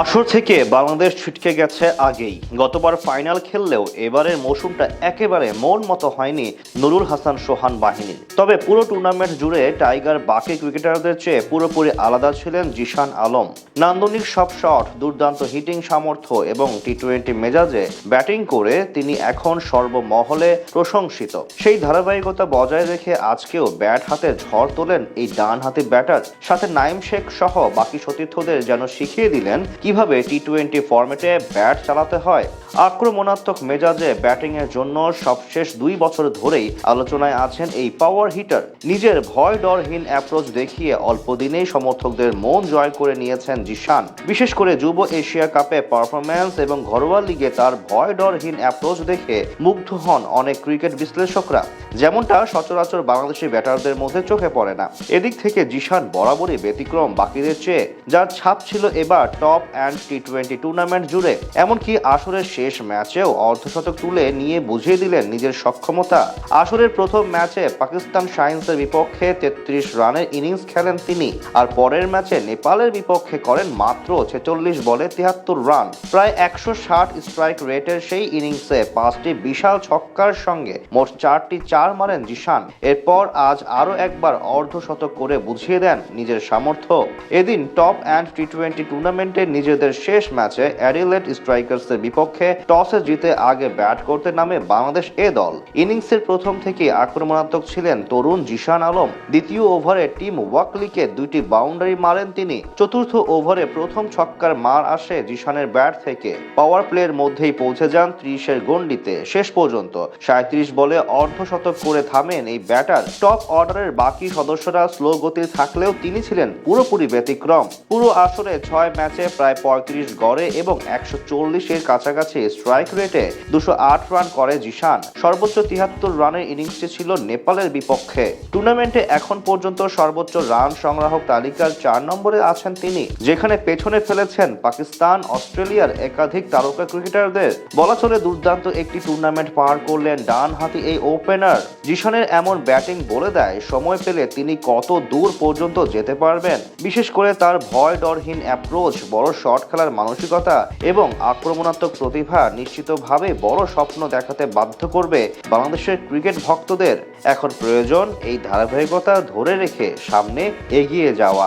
আসর থেকে বাংলাদেশ ছিটকে গেছে আগেই। গতবার ফাইনাল খেললেও এবারের মৌসুমটা একেবারে মন মতো হয়নি নুরুল হাসান সোহান বাহিনীর। তবে পুরো টুর্নামেন্ট জুড়ে টাইগার বাকি ক্রিকেটারদের চেয়ে পুরোপুরি আলাদা ছিলেন জিশান আলম। নান্দনিক সব শট, দুর্দান্ত হিটিং সামর্থ্য এবং টি টোয়েন্টি মেজাজে ব্যাটিং করে তিনি এখন সর্বমহলে প্রশংসিত। সেই ধারাবাহিকতা বজায় রেখে আজকেও ব্যাট হাতে ঝড় তোলেন এই ডান হাতে ব্যাটার। সাথে নাইম শেখ সহ বাকি সতীর্থদের যেন শিখিয়ে দিলেন কীভাবে টি টোয়েন্টি ফরম্যাটে ব্যাট চালাতে হয়? আক্রমণাত্মক মেজাজে ব্যাটিংয়ের জন্য সবশেষ দুই বছর ধরেই আলোচনায় আছেন এই পাওয়ার হিটার নিজের ভয় ডরহীন অ্যাপ্রোচ দেখিয়ে অল্প দিনেই সমর্থকদের মন জয় করে নিয়েছেন জিশান। বিশেষ করে যুব এশিয়া কাপে পারফরম্যান্স এবং ঘরোয়া লিগে তার ভয় ডরহীন অ্যাপ্রোচ দেখে মুগ্ধ হন অনেক ক্রিকেট বিশ্লেষকরা। যেমনটা সচরাচর বাংলাদেশি ব্যাটারদের মধ্যে চোখে পড়ে না। এদিক থেকে জিশান বরাবরই ব্যতিক্রম বাকিদের চেয়ে। যার ছাপ ছিল এবার top and T twenty tournament জুড়ে। এমনকি আসরের শেষ ম্যাচেও অর্ধশতক তুলে নিয়ে বুঝিয়ে দিলেন নিজের সক্ষমতা। আসরের প্রথম ম্যাচে পাকিস্তান সায়েন্সের বিপক্ষে তেত্রিশ রানের ইনিংস খেলেন তিনি। আর পরের ম্যাচে নেপালের বিপক্ষে করেন মাত্র ছেচল্লিশ বলে তিয়াত্তর রান। প্রায় একশো ষাট স্ট্রাইক রেটের সেই ইনিংসে পাঁচটি বিশাল ছক্কার সঙ্গে মোট চারটি চার মারেন জিশান। এরপর আজ আরও একবার অর্ধশতক করে বুঝিয়ে দেন নিজের সামর্থ্য। এদিন টপ অ্যান্ড টি টোয়েন্টি টুর্নামেন্টে নিজেদের শেষ ম্যাচে অ্যাডিলেট স্ট্রাইকার্সের বিপক্ষে টসে জিতে আগে ব্যাট করতে নামে বাংলাদেশ এ দল। ইনিংসের প্রথম থেকে আক্রমণাত্মক ছিলেন তরুণ জিশান আলম। দ্বিতীয় ওভারে টিম ওয়াকলিকে দুইটি বাউন্ডারি মারেন তিনি। চতুর্থ ওভারে প্রথম ছক্কার মার আসে জিশানের ব্যাট থেকে। পাওয়ার প্লের মধ্যেই পৌঁছে যান ত্রিশের গন্ডিতে শেষ পর্যন্ত সাঁত্রিশ বলে অর্ধশতক করে থামেন এই ব্যাটার। টপ অর্ডারের বাকি সদস্যরা স্লো গতির থাকলেও তিনি ছিলেন পুরোপুরি ব্যতিক্রম। পুরো আসরে ছয় ম্যাচে প্রায় পঁয়ত্রিশ গড়ে এবং একশো চল্লিশের কাছাকাছি স্ট্রাইক রেটে দুশো আট রান করে জিশান। সর্বোচ্চ তিয়াত্তর রানের ইনিংসটি ছিল নেপালের বিপক্ষে। টুর্নামেন্টে এখন পর্যন্ত সর্বোচ্চ রান সংগ্রাহক তালিকার চার নম্বরে আছেন তিনি, যেখানে পেছনে ফেলেছেন পাকিস্তান, অস্ট্রেলিয়ার একাধিক তারকা ক্রিকেটারদের বলা চলে দুর্দান্ত একটি টুর্নামেন্ট পার করলেন ডান হাতি এই ওপেনার জিশানের এমন ব্যাটিং বলে দেয়, সময় পেলে তিনি কত দূর পর্যন্ত যেতে পারবেন। বিশেষ করে তার ভয় ডরহীন অ্যাপ্রোচ বড় শট খেলার মানসিকতা এবং আক্রমণাত্মক প্রতিভা নিশ্চিতভাবে বড় স্বপ্ন দেখাতে বাধ্য করবে বাংলাদেশের ক্রিকেট ভক্তদের। এখন প্রয়োজন এই ধারাবাহিকতা ধরে রেখে সামনে এগিয়ে যাওয়া।